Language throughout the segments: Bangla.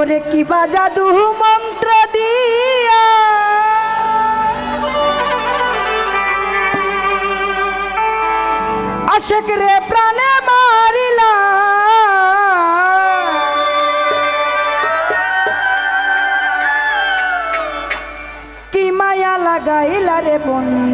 ওরে কি বাজা জাদু মন্ত্র দিয়া? আশেক রে প্রাণে মারিলা। কি মায়া লাগাইলা রে বন্ধু?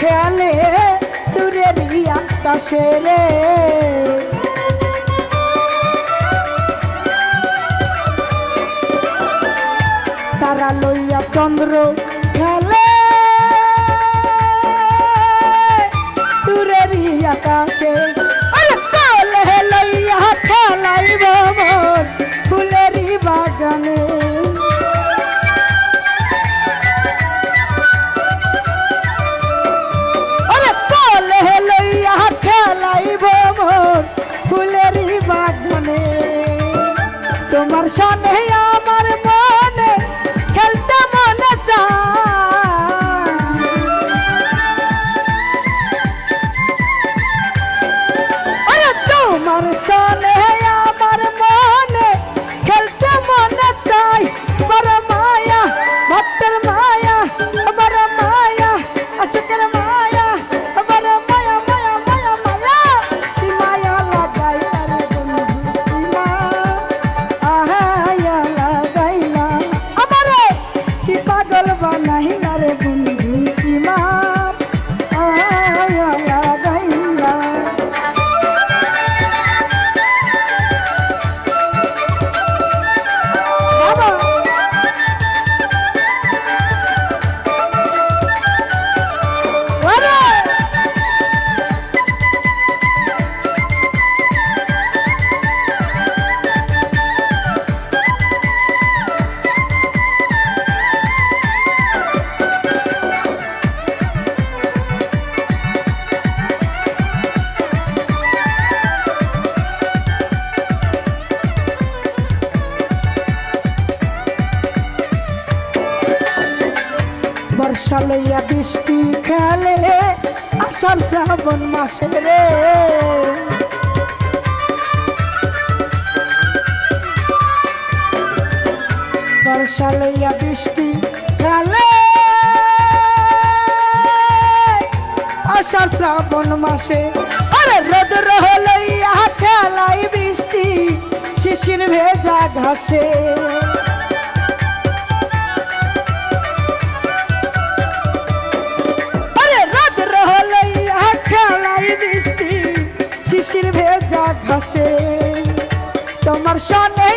খেয়ালে দূরের আকাশে রে। তারা লইয়া চন্দ্র তোমার সনে সালাইয়া বৃষ্টি খেলে আষাঢ় শ্রাবণ মাসে রে। বৃষ্টি খেলে, আষাঢ় শ্রাবণ মাসে। আরে রোদ লইয়া খেলাই বৃষ্টি, শিশির ভেজা ঘাসে। ভাসে। তোমার সনে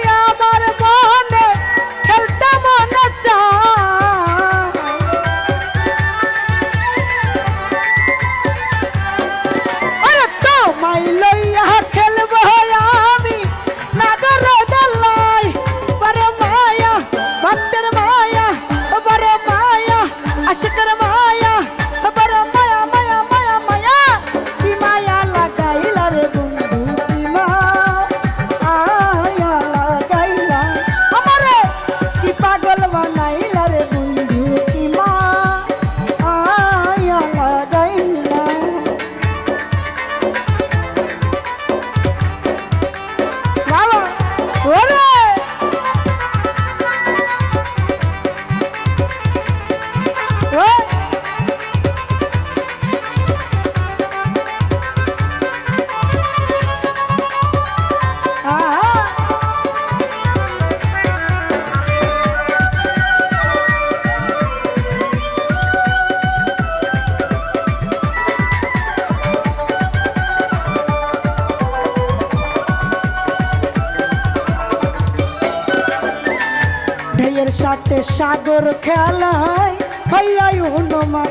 সাথে সাগর খেলায়। হইয়াই হনুমা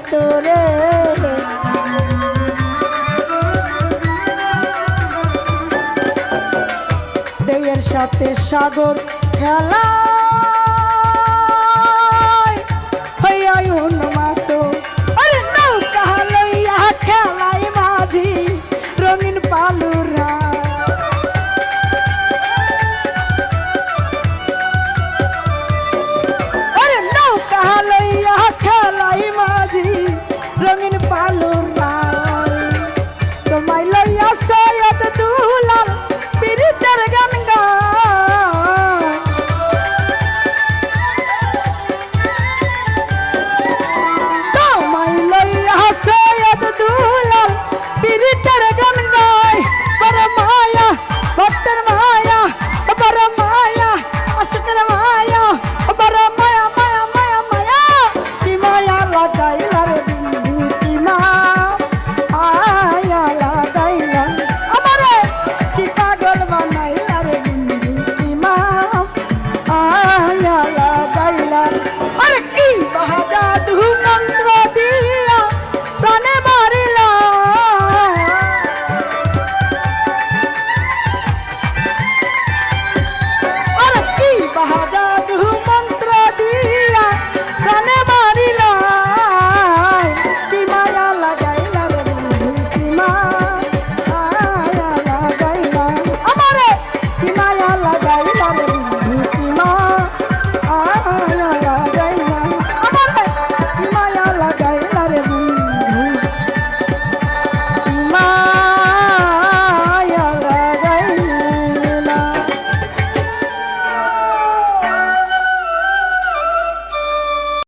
রে ঢেউয়ের সাথে সাগর খেলা মাঝি রঙিন পালো